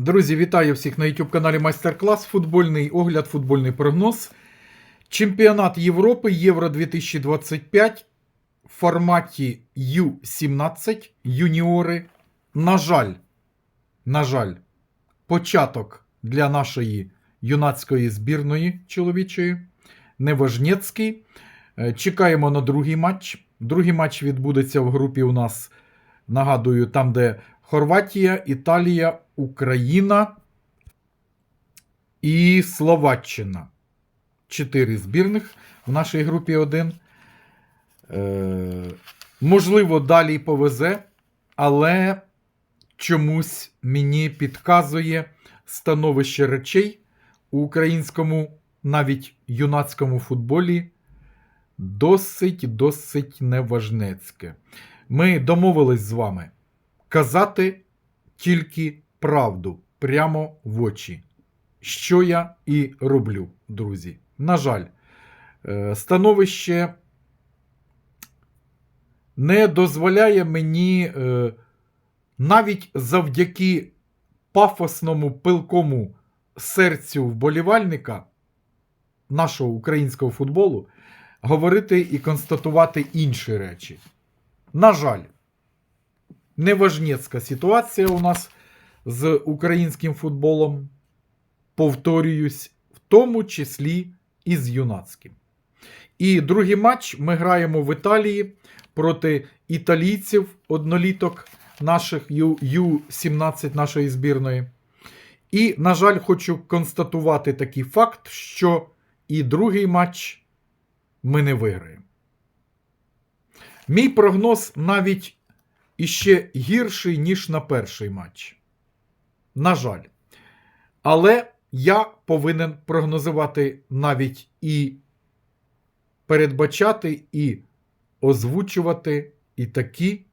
Друзі, вітаю всіх на YouTube каналі Майстер-клас. Футбольний огляд, футбольний прогноз. Чемпіонат Європи Євро 2025 в форматі U17 юніори. На жаль, на жаль, початок для нашої юнацької збірної чоловічої. Неважнєцький. Е, Чекаємо на другий матч. Другий матч відбудеться в групі у нас, нагадую, там, де Хорватія, Італія, Україна і Словаччина. Чотири збірних в нашій групі 1. Е, можливо, далі повезе, але чомусь мені підказує становище речей у українському, навіть юнацькому футболі досить досить неважнецьке. Ми домовились з вами казати тільки правду прямо в очі. Що я і роблю, друзі. На жаль, е, становище не дозволяє мені е, навіть завдяки пафосному пилкому серцю вболівальника нашого українського футболу говорити і констатувати інші речі. На жаль, неважнецька ситуація у нас з українським футболом. Повторююсь, в тому числі і з юнацьким. І другий матч ми граємо в Італії проти італійців, одноліток наших Ю-17 нашої збірної. І, на жаль, хочу констатувати такий факт, що і другий матч ми не виграємо. Мій прогноз навіть іще гірший, ніж на перший матч. На жаль. Але я повинен прогнозувати навіть і передбачати, і озвучувати і такі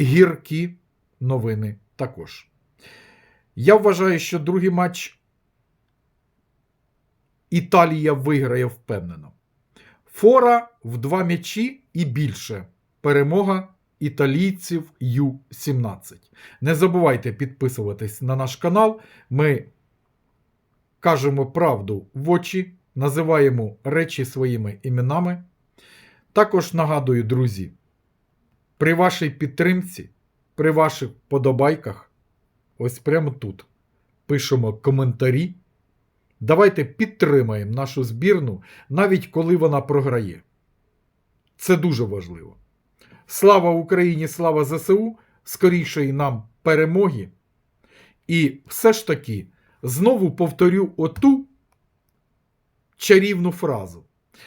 гіркі новини також. Я вважаю, що другий матч Італія виграє впевнено. Фора в два м'ячі і більше. Перемога італійців Ю-17. Не забувайте підписуватись на наш канал. Ми кажемо правду в очі, називаємо речі своїми іменами. Також нагадую, друзі, при вашій підтримці, при ваших подобайках, ось прямо тут пишемо коментарі. Давайте підтримаємо нашу збірну, навіть коли вона програє. Це дуже важливо. Слава Україні, слава ЗСУ, скорішої нам перемоги. І все ж таки знову повторю оту чарівну фразу.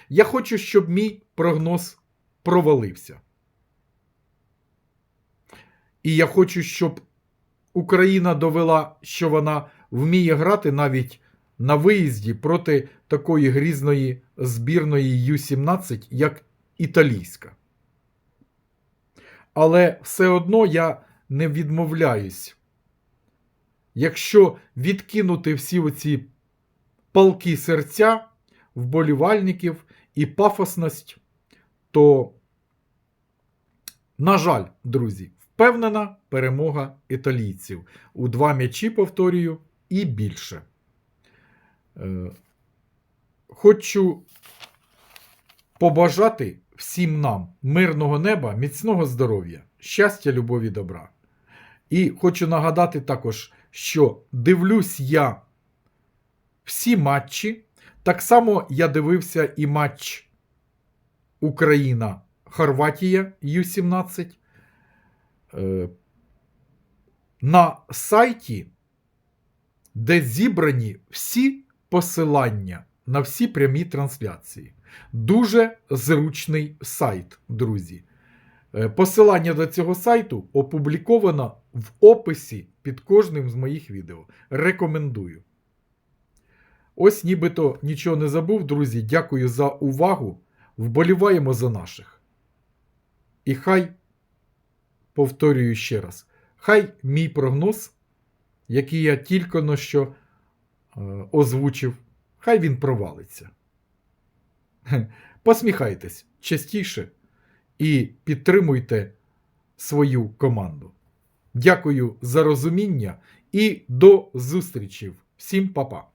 Я хочу, щоб мій прогноз провалився. І я хочу, щоб Україна довела, що вона вміє грати навіть на виїзді проти такої грізної збірної Ю-17, як італійська. Але все одно я не відмовляюсь. Якщо відкинути всі оці палки серця, вболівальників і пафосність, то, на жаль, друзі, впевнена перемога італійців у два м'ячі, повторюю, і більше. Е, Хочу побажати всім нам мирного неба, міцного здоров'я, щастя, любові, добра. І хочу нагадати також, що дивлюсь я всі матчі. Так само я дивився і матч Україна-Хорватія Ю-17. Е, На сайті, де зібрані всі посилання на всі прямі трансляції. Дуже зручний сайт, друзі. Е, Посилання до цього сайту опубліковано в описі під кожним з моїх відео. Рекомендую. Ось нібито нічого не забув, друзі. Дякую за увагу. Вболіваємо за наших. І хай, повторюю ще раз, хай мій прогноз, який я тільки но що е, озвучив, хай він провалиться. Посміхайтесь частіше і підтримуйте свою команду. Дякую за розуміння і до зустрічі. Всім па-па.